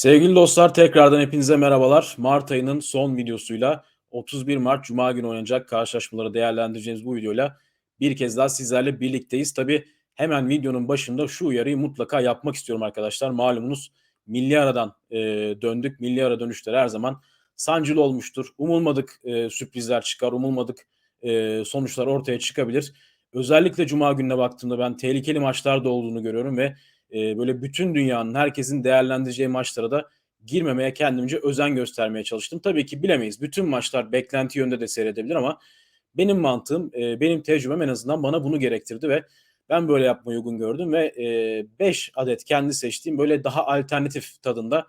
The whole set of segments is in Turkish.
Sevgili dostlar tekrardan hepinize merhabalar. Mart ayının son videosuyla 31 Mart Cuma günü oynanacak karşılaşmaları değerlendireceğimiz bu videoyla bir kez daha sizlerle birlikteyiz. Tabi hemen videonun başında şu uyarıyı mutlaka yapmak istiyorum arkadaşlar. Malumunuz milli aradan e, döndük. Milli ara dönüşler her zaman sancılı olmuştur. Umulmadık e, sürprizler çıkar, umulmadık e, sonuçlar ortaya çıkabilir. Özellikle Cuma gününe baktığımda ben tehlikeli maçlar da olduğunu görüyorum ve e, böyle bütün dünyanın herkesin değerlendireceği maçlara da girmemeye kendimce özen göstermeye çalıştım. Tabii ki bilemeyiz. Bütün maçlar beklenti yönde de seyredebilir ama benim mantığım, e, benim tecrübem en azından bana bunu gerektirdi ve ben böyle yapmayı uygun gördüm ve 5 e, adet kendi seçtiğim böyle daha alternatif tadında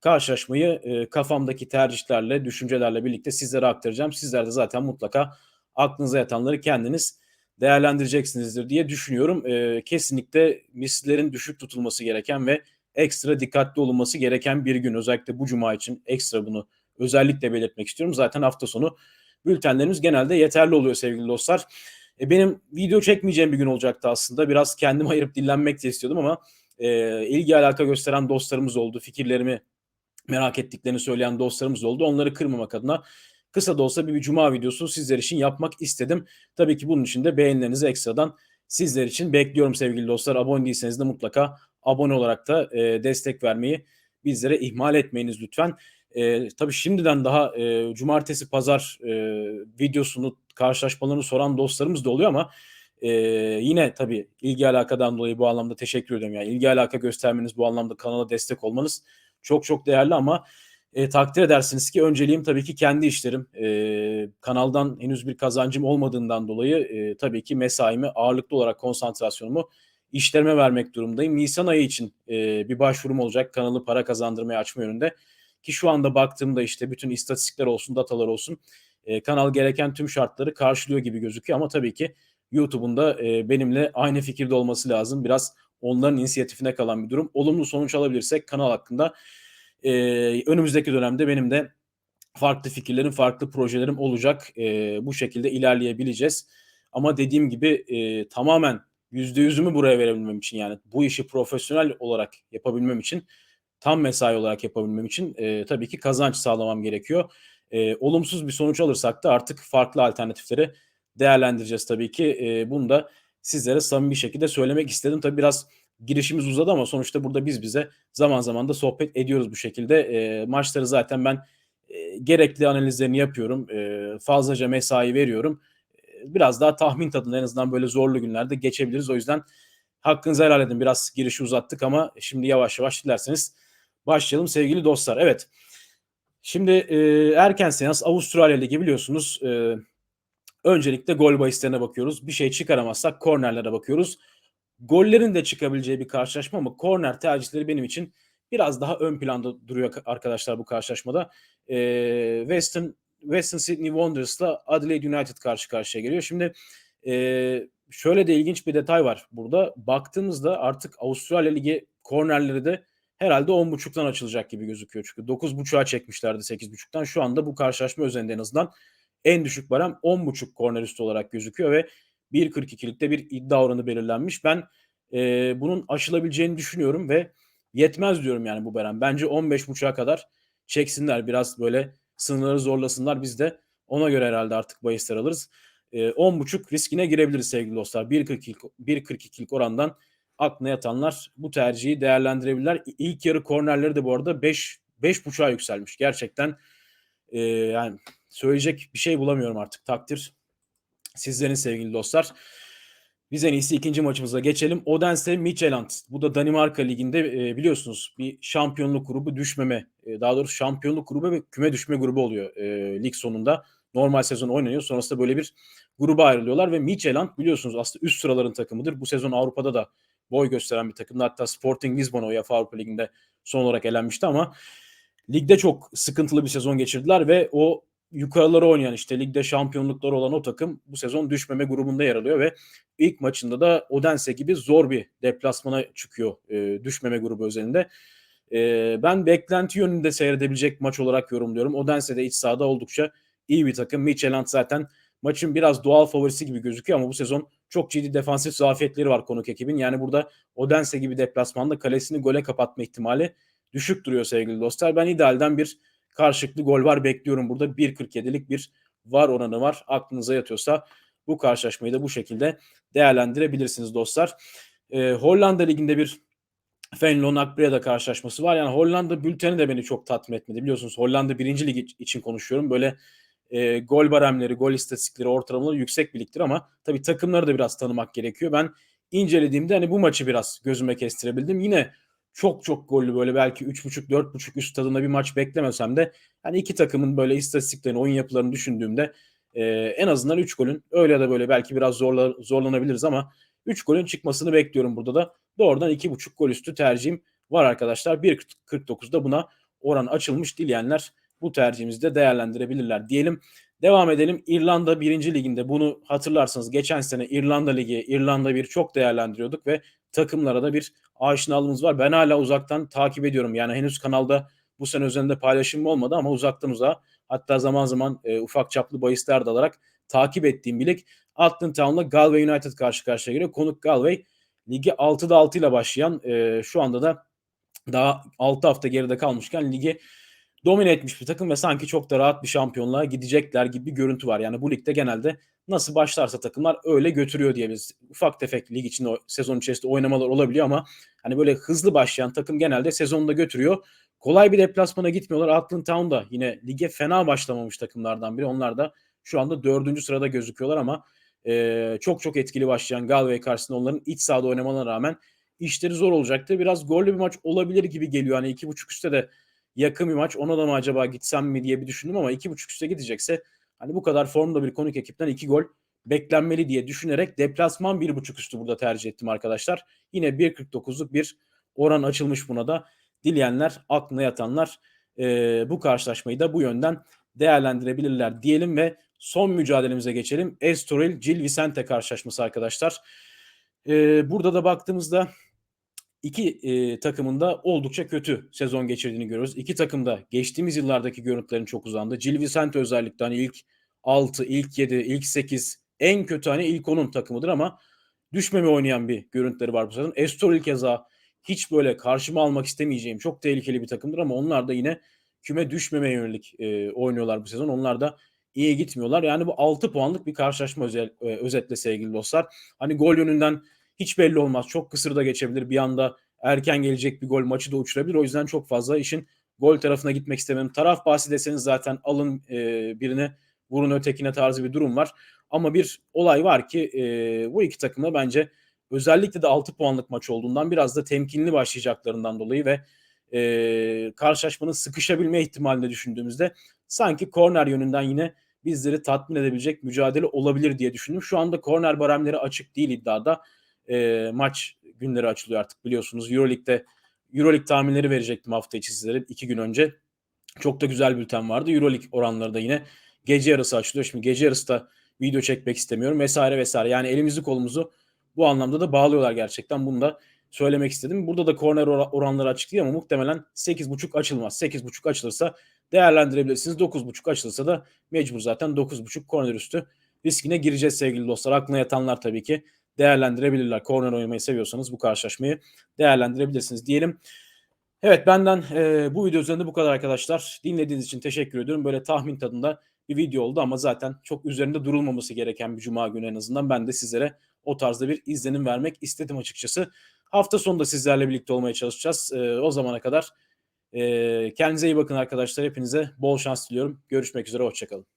karşılaşmayı e, kafamdaki tercihlerle, düşüncelerle birlikte sizlere aktaracağım. Sizler de zaten mutlaka aklınıza yatanları kendiniz değerlendireceksinizdir diye düşünüyorum. E, kesinlikle misillerin düşük tutulması gereken ve ekstra dikkatli olunması gereken bir gün. Özellikle bu cuma için ekstra bunu özellikle belirtmek istiyorum. Zaten hafta sonu bültenlerimiz genelde yeterli oluyor sevgili dostlar. E, benim video çekmeyeceğim bir gün olacaktı aslında. Biraz kendim ayırıp dinlenmek de istiyordum ama e, ilgi alaka gösteren dostlarımız oldu. Fikirlerimi merak ettiklerini söyleyen dostlarımız oldu. Onları kırmamak adına kısa da olsa bir, bir cuma videosu sizler için yapmak istedim. Tabii ki bunun için de beğenilerinizi ekstradan sizler için bekliyorum sevgili dostlar. Abone değilseniz de mutlaka abone olarak da e, destek vermeyi bizlere ihmal etmeyiniz lütfen. E, tabii şimdiden daha e, cumartesi pazar e, videosunu karşılaşmalarını soran dostlarımız da oluyor ama e, yine tabii ilgi alakadan dolayı bu anlamda teşekkür ediyorum. Yani ilgi alaka göstermeniz bu anlamda kanala destek olmanız çok çok değerli ama e, takdir edersiniz ki önceliğim tabii ki kendi işlerim. E, kanaldan henüz bir kazancım olmadığından dolayı e, tabii ki mesaimi ağırlıklı olarak konsantrasyonumu işlerime vermek durumdayım. Nisan ayı için e, bir başvurum olacak kanalı para kazandırmaya açma yönünde. Ki şu anda baktığımda işte bütün istatistikler olsun, datalar olsun e, kanal gereken tüm şartları karşılıyor gibi gözüküyor. Ama tabii ki YouTube'un da e, benimle aynı fikirde olması lazım. Biraz onların inisiyatifine kalan bir durum. Olumlu sonuç alabilirsek kanal hakkında e, önümüzdeki dönemde benim de farklı fikirlerim, farklı projelerim olacak. E, bu şekilde ilerleyebileceğiz. Ama dediğim gibi e, tamamen yüzde yüzümü buraya verebilmem için yani bu işi profesyonel olarak yapabilmem için tam mesai olarak yapabilmem için e, tabii ki kazanç sağlamam gerekiyor. E, olumsuz bir sonuç alırsak da artık farklı alternatifleri değerlendireceğiz tabii ki. E, bunu da sizlere samimi bir şekilde söylemek istedim. Tabii biraz girişimiz uzadı ama sonuçta burada biz bize zaman zaman da sohbet ediyoruz bu şekilde. E, maçları zaten ben e, gerekli analizlerini yapıyorum. E, fazlaca mesai veriyorum. E, biraz daha tahmin tadında en azından böyle zorlu günlerde geçebiliriz. O yüzden hakkınızı helal edin. Biraz girişi uzattık ama şimdi yavaş yavaş dilerseniz başlayalım sevgili dostlar. Evet. Şimdi e, erken seans Avustralya Ligi biliyorsunuz. E, öncelikle gol bahislerine bakıyoruz. Bir şey çıkaramazsak kornerlere bakıyoruz gollerin de çıkabileceği bir karşılaşma ama korner tercihleri benim için biraz daha ön planda duruyor arkadaşlar bu karşılaşmada. Ee, Western Western Sydney Wanderers'la Adelaide United karşı karşıya geliyor. Şimdi e, şöyle de ilginç bir detay var burada. Baktığımızda artık Avustralya Ligi kornerleri de herhalde 10.5'tan açılacak gibi gözüküyor. Çünkü 9.5'a çekmişlerdi 8.5'tan. Şu anda bu karşılaşma üzerinde en azından en düşük barem 10.5 korner üstü olarak gözüküyor ve 1.42'likte bir iddia oranı belirlenmiş. Ben e, bunun aşılabileceğini düşünüyorum ve yetmez diyorum yani bu Beren. Bence 15.5'a kadar çeksinler. Biraz böyle sınırları zorlasınlar. Biz de ona göre herhalde artık bahisler alırız. E, 10.5 riskine girebiliriz sevgili dostlar. 1.42'lik 1.42'lik orandan aklına yatanlar bu tercihi değerlendirebilirler. İlk yarı kornerleri de bu arada 5 5.5'a yükselmiş. Gerçekten e, yani söyleyecek bir şey bulamıyorum artık. Takdir sizlerin sevgili dostlar. Biz en iyisi ikinci maçımıza geçelim. Odense Midtjylland. Bu da Danimarka Ligi'nde e, biliyorsunuz bir şampiyonluk grubu düşmeme, e, daha doğrusu şampiyonluk grubu ve küme düşme grubu oluyor e, lig sonunda. Normal sezon oynanıyor. Sonrasında böyle bir gruba ayrılıyorlar ve Midtjylland biliyorsunuz aslında üst sıraların takımıdır. Bu sezon Avrupa'da da boy gösteren bir takımdı. Hatta Sporting Lisbon UEFA Avrupa Ligi'nde son olarak elenmişti ama ligde çok sıkıntılı bir sezon geçirdiler ve o yukarılara oynayan işte ligde şampiyonlukları olan o takım bu sezon düşmeme grubunda yer alıyor ve ilk maçında da Odense gibi zor bir deplasmana çıkıyor e, düşmeme grubu özelinde. E, ben beklenti yönünde seyredebilecek maç olarak yorumluyorum. Odense de iç sahada oldukça iyi bir takım. Midtjylland zaten maçın biraz doğal favorisi gibi gözüküyor ama bu sezon çok ciddi defansif zafiyetleri var konuk ekibin. Yani burada Odense gibi deplasmanda kalesini gole kapatma ihtimali düşük duruyor sevgili dostlar. Ben idealden bir karşılıklı gol var bekliyorum burada. 1.47'lik bir var oranı var. Aklınıza yatıyorsa bu karşılaşmayı da bu şekilde değerlendirebilirsiniz dostlar. Ee, Hollanda Ligi'nde bir Fenlo Nakbreda karşılaşması var. Yani Hollanda bülteni de beni çok tatmin etmedi. Biliyorsunuz Hollanda birinci lig için konuşuyorum. Böyle e, gol baremleri, gol istatistikleri, ortalamaları yüksek bir ligdir ama tabii takımları da biraz tanımak gerekiyor. Ben incelediğimde hani bu maçı biraz gözüme kestirebildim. Yine çok çok gollü böyle belki 3.5-4.5 üst tadında bir maç beklemesem de hani iki takımın böyle istatistiklerini, oyun yapılarını düşündüğümde e, en azından 3 golün öyle ya da böyle belki biraz zorla, zorlanabiliriz ama 3 golün çıkmasını bekliyorum burada da. Doğrudan 2.5 gol üstü tercihim var arkadaşlar. 1.49'da buna oran açılmış dileyenler bu tercihimizi de değerlendirebilirler diyelim. Devam edelim. İrlanda 1. liginde bunu hatırlarsanız geçen sene İrlanda Ligi, İrlanda 1 çok değerlendiriyorduk ve takımlara da bir aşinalığımız var. Ben hala uzaktan takip ediyorum. Yani henüz kanalda bu sene üzerinde paylaşım olmadı ama uzaktan uzağa hatta zaman zaman e, ufak çaplı bahisler de alarak takip ettiğim bir lig. Alton Town'la Galway United karşı karşıya geliyor. Konuk Galway ligi 6'da 6 ile başlayan e, şu anda da daha 6 hafta geride kalmışken ligi domine etmiş bir takım ve sanki çok da rahat bir şampiyonluğa gidecekler gibi bir görüntü var. Yani bu ligde genelde nasıl başlarsa takımlar öyle götürüyor diyebiliriz. Ufak tefek lig içinde sezon içerisinde oynamalar olabiliyor ama hani böyle hızlı başlayan takım genelde sezonunda götürüyor. Kolay bir deplasmana gitmiyorlar. Atlant Town da yine lige fena başlamamış takımlardan biri. Onlar da şu anda dördüncü sırada gözüküyorlar ama e, çok çok etkili başlayan Galway karşısında onların iç sahada oynamalarına rağmen işleri zor olacaktı. Biraz gollü bir maç olabilir gibi geliyor. Hani iki buçuk üstte de yakın bir maç. Ona da mı acaba gitsem mi diye bir düşündüm ama iki buçuk üstte gidecekse hani bu kadar formda bir konuk ekipten iki gol beklenmeli diye düşünerek deplasman bir buçuk üstü burada tercih ettim arkadaşlar. Yine 1.49'luk bir oran açılmış buna da. Dileyenler, aklına yatanlar e, bu karşılaşmayı da bu yönden değerlendirebilirler diyelim ve son mücadelemize geçelim. Estoril Gil Vicente karşılaşması arkadaşlar. E, burada da baktığımızda iki e, takımın da oldukça kötü sezon geçirdiğini görüyoruz. İki takım da geçtiğimiz yıllardaki görüntülerin çok uzandı. Gil Vicente özellikle hani ilk 6, ilk 7, ilk 8 en kötü hani ilk 10'un takımıdır ama düşmeme oynayan bir görüntüleri var bu sezon. Estoril keza hiç böyle karşıma almak istemeyeceğim çok tehlikeli bir takımdır ama onlar da yine küme düşmemeye yönelik e, oynuyorlar bu sezon. Onlar da iyi gitmiyorlar. Yani bu 6 puanlık bir karşılaşma özel, e, özetle sevgili dostlar. Hani gol yönünden hiç belli olmaz. Çok kısır da geçebilir. Bir anda erken gelecek bir gol maçı da uçurabilir. O yüzden çok fazla işin gol tarafına gitmek istemem. Taraf bahsi deseniz zaten alın e, birine vurun ötekine tarzı bir durum var. Ama bir olay var ki e, bu iki takımda bence özellikle de 6 puanlık maç olduğundan biraz da temkinli başlayacaklarından dolayı ve e, karşılaşmanın sıkışabilme ihtimalini düşündüğümüzde sanki korner yönünden yine bizleri tatmin edebilecek mücadele olabilir diye düşündüm. Şu anda korner baremleri açık değil iddiada. E, maç günleri açılıyor artık biliyorsunuz. Euroleague'de Euroleague tahminleri verecektim hafta içi sizlere iki gün önce. Çok da güzel bülten vardı. Euroleague oranları da yine gece yarısı açılıyor. Şimdi gece yarısı da video çekmek istemiyorum vesaire vesaire. Yani elimizi kolumuzu bu anlamda da bağlıyorlar gerçekten. Bunu da söylemek istedim. Burada da korner oranları açık ama muhtemelen 8.5 açılmaz. 8.5 açılırsa değerlendirebilirsiniz. 9.5 açılırsa da mecbur zaten 9.5 korner üstü riskine gireceğiz sevgili dostlar. Aklına yatanlar tabii ki değerlendirebilirler. Korner oynamayı seviyorsanız bu karşılaşmayı değerlendirebilirsiniz diyelim. Evet benden e, bu video üzerinde bu kadar arkadaşlar. Dinlediğiniz için teşekkür ediyorum. Böyle tahmin tadında bir video oldu ama zaten çok üzerinde durulmaması gereken bir cuma günü en azından ben de sizlere o tarzda bir izlenim vermek istedim açıkçası. Hafta sonu da sizlerle birlikte olmaya çalışacağız. E, o zamana kadar e, kendinize iyi bakın arkadaşlar. Hepinize bol şans diliyorum. Görüşmek üzere. Hoşçakalın.